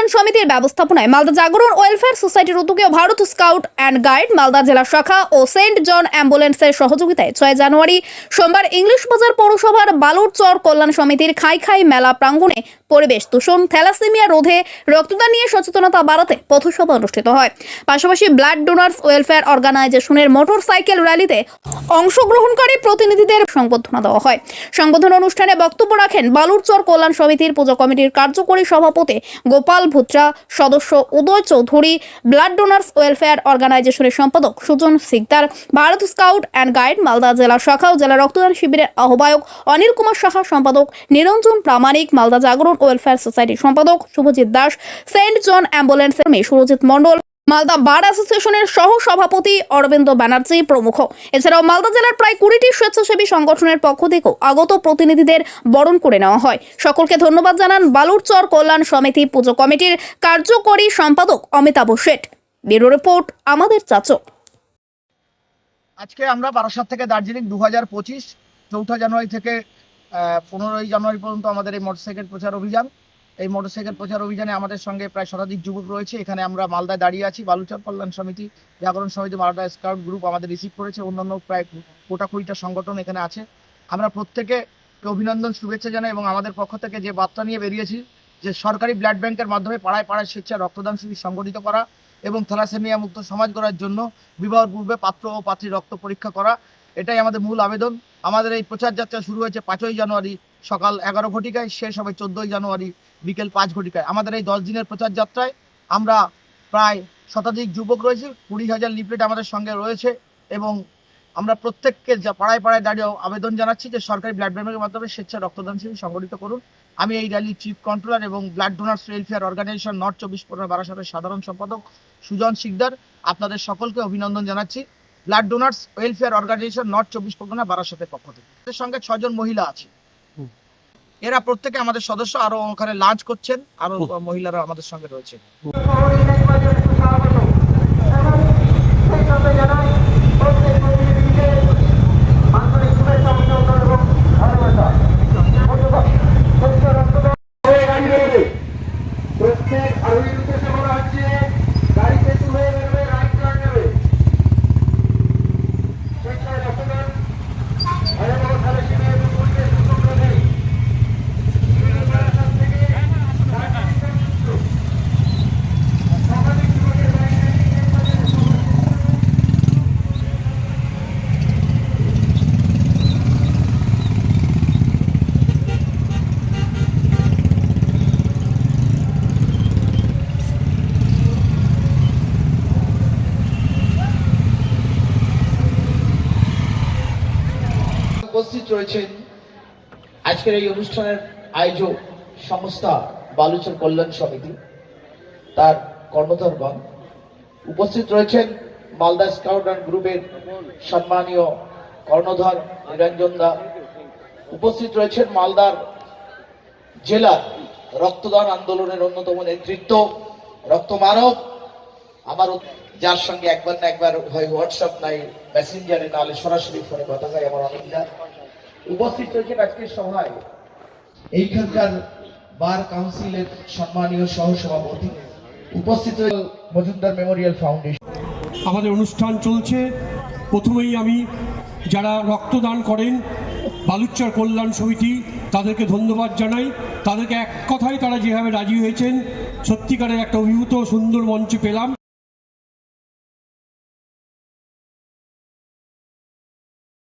কল্যাণ সমিতির ব্যবস্থাপনায় মালদা জাগরণ ওয়েলফেয়ার সোসাইটির উদ্যোগে Bharat scout and guide Malda জেলা শাখা ও সেন্ট জন অ্যাম্বুলেন্সের সহযোগিতায় ছয় জানুয়ারি সোমবার ইংলিশ বাজার পৌরসভার বালুরচর কল্যাণ সমিতির খাই খাই মেলা প্রাঙ্গণে পরিবেশ, দূষণ, থ্যালাসেমিয়া রোধে রক্তদান নিয়ে সচেতনতা বাড়াতে পথসভা অনুষ্ঠিত হয়। পাশাপাশি ব্লাড ডোনার্স ওয়েলফেয়ার অর্গানাইজেশনের মোটর সাইকেল র্যালিতে অংশগ্রহণকারী প্রতিনিধিদের সংবর্ধনা দেওয়া হয়। সংবর্ধনা অনুষ্ঠানে বক্তব্য রাখেন বালুরচর কল্যাণ সমিতির পুজো কমিটির কার্যকরী সভাপতি গোপাল ভুত্রা, সদস্য Uday Chowdhury, blood donors welfare অর্গানাইজেশনের সম্পাদক Sujan Sikdar, Bharat scout and guide Malda জেলা শাখা ও জেলা রক্তদান শিবিরের আহ্বায়ক অনিল কুমার সাহা, সম্পাদক নিরঞ্জন প্রামাণিক, মালদা জাগরণ ওয়েলফেয়ার সোসাইটির সম্পাদক শুভজিৎ দাস সেন্ট জন অ্যাম্বুলেন্সের মেয়ে সুরজিৎ মণ্ডল, মালদা বার অ্যাসোসিয়েশনের সহ সভাপতি অরবিন্দ ব্যানার্জি প্রমুখ। এছাড়াও মালদা জেলার প্রায় কুড়িটি স্বেচ্ছাসেবী সংগঠনের পক্ষ থেকেও আগত প্রতিনিধিদের বরণ করে নেওয়া হয়। সকলকে ধন্যবাদ জানান বালুরচর কল্যাণ সমিতি পুজো কমিটির কার্যকরী সম্পাদক অমিতাভ শেঠ। ব্যুরো রিপোর্ট, আমাদের চাচক। আজকে আমরা বারাসাত থেকে দার্জিলিং দু হাজার পঁচিশ, চৌঠা জানুয়ারি থেকে পনেরোই জানুয়ারি পর্যন্ত আমাদের এই মোটরসাইকেল প্রচার অভিযান। এই মোটরসাইকেল প্রচার অভিযানে আমাদের সঙ্গে প্রায় শতাধিক যুবক রয়েছে। এখানে আমরা মালদায় দাঁড়িয়ে আছি, বালুচর কল্যাণ সমিতি, জাগরণ সমিতি, মালদা স্কাউট গ্রুপ আমাদের রিসিভ করেছে। অন্যান্য প্রায় কোটা কুড়িটা সংগঠন এখানে আছে। আমরা প্রত্যেকে অভিনন্দন, শুভেচ্ছা জানাই এবং আমাদের পক্ষ থেকে যে বার্তা নিয়ে বেরিয়েছি, যে সরকারি ব্লাড ব্যাংকের মাধ্যমে পাড়ায় পাড়ায় স্বেচ্ছা রক্তদান শিবির সংগঠিত করা এবং থ্যালাসেমিয়া মুক্ত সমাজ গড়ার জন্য বিবাহের পূর্বে পাত্র ও পাত্রী রক্ত পরীক্ষা করা এটাই আমাদের মূল আবেদন। আমাদের এই প্রচার যাত্রা শুরু হয়েছে পাঁচই জানুয়ারি, সকাল এগারো ঘটিকায়, শেষ হবে চোদ্দই জানুয়ারি বিকেল পাঁচ ঘটিকায়। আমাদের এই দশ দিনের প্রচার যাত্রায় আমরা প্রায় শতাধিক যুবক রয়েছে, কুড়ি হাজার লিফলেট আমাদের সঙ্গে রয়েছে এবং আমরা প্রত্যেককে যা পাড়ায় পাড়ায় দাঁড়িয়ে আবেদন জানাচ্ছি যে সরকারি ব্লাড ব্যাংকের মাধ্যমে স্বেচ্ছা রক্তদান শিবির সংগঠিত করুন। আমি এই র্যালির চিফ কন্ট্রোলার এবং blood donors welfare organisation north চব্বিশ পরগনা বারাসাতের সাধারণ সম্পাদক সুজন শিকদার। আপনাদের সকলকে অভিনন্দন জানাচ্ছি। Blood donors welfare organisation north চব্বিশ পরগনা বারাসাতের পক্ষ থেকে। এদের সঙ্গে ছজন মহিলা আছে। এরা প্রত্যেকে আমাদের সদস্য আরও ওখানে লাঞ্চ করছেন আরও মহিলারা আমাদের সঙ্গে রয়েছে উপস্থিত রয়েছেন আজকের এই অনুষ্ঠানের আয়োজক সংস্থা বালুচর কল্যাণ সমিতি, তার কর্মধরগণ উপস্থিত রয়েছেন মালদা স্কাউট অ্যান্ড গ্রুপের সম্মানীয় কর্ণধর নিরঞ্জন দা। উপস্থিত রয়েছেন মালদার জেলার রক্তদান আন্দোলনের অন্যতম নেতৃত্ব রক্তমানব আমার যার সঙ্গে একবার না একবার হয় হোয়াটসঅ্যাপ নাই মেসেঞ্জারে নাহলে সরাসরি ফোনে কথা হয়, আমার অনেকটা উপস্থিত রয়েছেন আজকের সভায়। এইখানকার বার কাউন্সিলের সম্মানীয় সহ সভাপতি উপস্থিত মজুমদার মেমোরিয়াল ফাউন্ডেশন। আমাদের অনুষ্ঠান চলছে। প্রথমেই আমি যারা রক্তদান করেন, বালুচ্চর কল্যাণ সমিতি, তাদেরকে ধন্যবাদ জানাই। তাদেরকে এক কথায় তারা যেভাবে রাজি হয়েছেন, সত্যিকারের একটা অভিভূত সুন্দর মঞ্চ পেলাম।